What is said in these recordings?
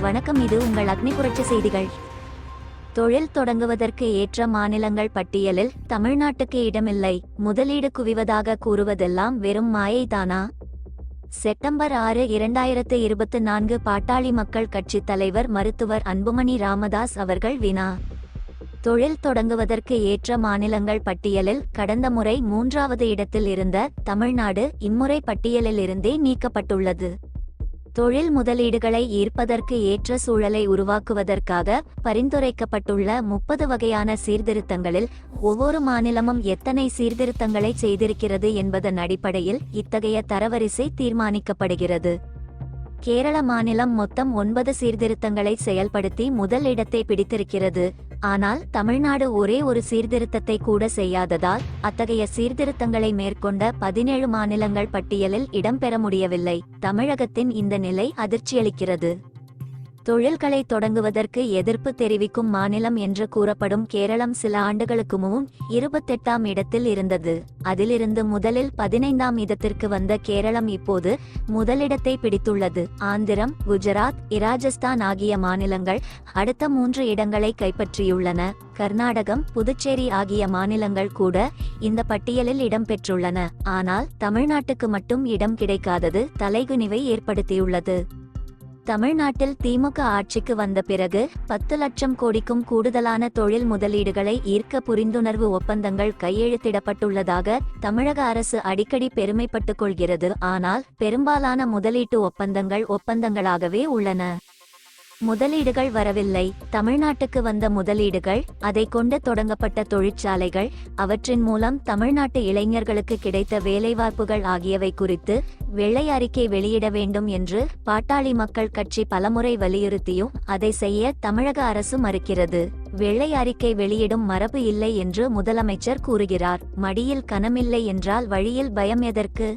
வணக்கம் இது உங்கள் அக்னி புரட்சி செய்திகள். தொழில் தொடங்குவதற்கு ஏற்ற மாநிலங்கள் பட்டியலில் தமிழ்நாட்டுக்கு இடமில்லை. முதலீடு குவிவதாக கூறுவதெல்லாம் வெறும் மாயைதானா? செப்டம்பர் ஆறு இரண்டாயிரத்து இருபத்து நான்கு பாட்டாளி மக்கள் கட்சித் தலைவர் மருத்துவர் அன்புமணி ராமதாஸ் அவர்கள் வினா. தொழில் தொடங்குவதற்கு ஏற்ற மாநிலங்கள் பட்டியலில் கடந்த முறை மூன்றாவது இடத்தில் இருந்த தமிழ்நாடு இம்முறை பட்டியலில் இருந்தே நீக்கப்பட்டுள்ளது. தொழில் முதலீடுகளை ஈர்ப்பதற்கு ஏற்ற சூழலை உருவாக்குவதற்காக பரிந்துரைக்கப்பட்டுள்ள முப்பது வகையான சீர்திருத்தங்களில் ஒவ்வொரு மாநிலமும் எத்தனை சீர்திருத்தங்களை செய்திருக்கிறது என்பதன் அடிப்படையில் இத்தகைய தரவரிசை தீர்மானிக்கப்படுகிறது. கேரள மாநிலம் மொத்தம் ஒன்பது சீர்திருத்தங்களை செயல்படுத்தி முதல் இடத்தை பிடித்திருக்கிறது. ஆனால் தமிழ்நாடு ஒரே ஒரு சீர்திருத்தத்தை கூட செய்யாததால் அத்தகைய சீர்திருத்தங்களை மேற்கொண்ட பதினேழு மாநிலங்கள் பட்டியலில் இடம்பெற முடியவில்லை. தமிழகத்தின் இந்த நிலை அதிர்ச்சியளிக்கிறது. தொழில்களை தொடங்குவதற்கு எதிர்ப்பு தெரிவிக்கும் மாநிலம் என்று கூறப்படும் கேரளம் சில ஆண்டுகளுக்கு முன் இருபத்தெட்டாம் இடத்தில் இருந்தது. அதிலிருந்து முதலில் பதினைந்தாம் இடத்திற்கு வந்த கேரளம் இப்போது முதலிடத்தை பிடித்துள்ளது. ஆந்திரம் குஜராத் இராஜஸ்தான் ஆகிய மாநிலங்கள் அடுத்த மூன்று இடங்களை கைப்பற்றியுள்ளன. கர்நாடகம் புதுச்சேரி ஆகிய மாநிலங்கள் கூட இந்த பட்டியலில் இடம்பெற்றுள்ளன ஆனால் தமிழ்நாட்டுக்கு மட்டும் இடம் கிடைக்காதது தலைகுனிவை ஏற்படுத்தியுள்ளது. தமிழ்நாட்டில் திமுக ஆட்சிக்கு வந்த பிறகு பத்து லட்சம் கோடிக்கும் கூடுதலான தொழில் முதலீடுகளை ஈர்க்க புரிந்துணர்வு ஒப்பந்தங்கள் கையெழுத்திடப்பட்டுள்ளதாக தமிழக அரசு அடிக்கடி பெருமைப்பட்டுக் கொள்கிறது. ஆனால் பெரும்பாலான முதலீட்டு ஒப்பந்தங்கள் ஒப்பந்தங்களாகவே உள்ளன. முதலீடுகள் வரவில்லை. தமிழ்நாட்டுக்கு வந்த முதலீடுகள் அதை கொண்டு தொடங்கப்பட்ட தொழிற்சாலைகள் அவற்றின் மூலம் தமிழ்நாட்டு இளைஞர்களுக்கு கிடைத்த வேலைவாய்ப்புகள் ஆகியவை குறித்து வெள்ளை அறிக்கை வெளியிட வேண்டும் என்று பாட்டாளி மக்கள் கட்சி பலமுறை வலியுறுத்தியும் அதை செய்ய தமிழக அரசு மறுக்கிறது. வெள்ளை அறிக்கை வெளியிடும் மரபு இல்லை என்று முதலமைச்சர் கூறுகிறார். மடியில் கனமில்லை என்றால் வழியில் பயம் எதற்கு?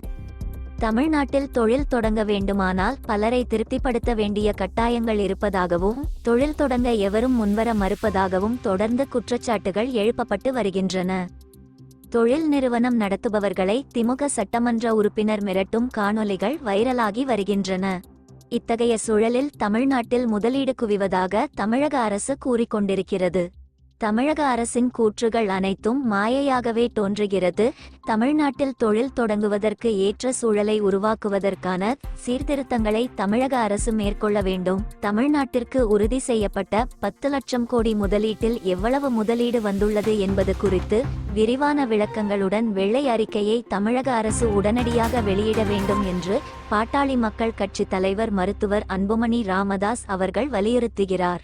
தமிழ்நாட்டில் தொழில் தொடங்க வேண்டுமானால் பலரை திருப்திப்படுத்த வேண்டிய கட்டாயங்கள் இருப்பதாகவும் தொழில் தொடங்க எவரும் முன்வர மறுப்பதாகவும் தொடர்ந்து குற்றச்சாட்டுகள் எழுப்பப்பட்டு வருகின்றன. தொழில் நிறுவனம் நடத்துபவர்களை திமுக சட்டமன்ற உறுப்பினர் மிரட்டும் காணொலிகள் வைரலாகி வருகின்றன. இத்தகைய சூழலில் தமிழ்நாட்டில் முதலீடு குவிவதாக தமிழக அரசு கூறிக்கொண்டிருக்கிறது. தமிழக அரசின் கூற்றுகள் அனைத்தும் மாயையாகவே தோன்றுகிறது. தமிழ்நாட்டில் தொழில் தொடங்குவதற்கு ஏற்ற சூழலை உருவாக்குவதற்கான சீர்திருத்தங்களை தமிழக அரசு மேற்கொள்ள வேண்டும். தமிழ்நாட்டிற்கு உறுதி செய்யப்பட்ட பத்து லட்சம் கோடி முதலீட்டில் எவ்வளவு முதலீடு வந்துள்ளது என்பது குறித்து விரிவான விளக்கங்களுடன் வெள்ளை அறிக்கையை தமிழக அரசு உடனடியாக வெளியிட வேண்டும் என்று பாட்டாளி மக்கள் கட்சி தலைவர் மருத்துவர் அன்புமணி ராமதாஸ் அவர்கள் வலியுறுத்துகிறார்.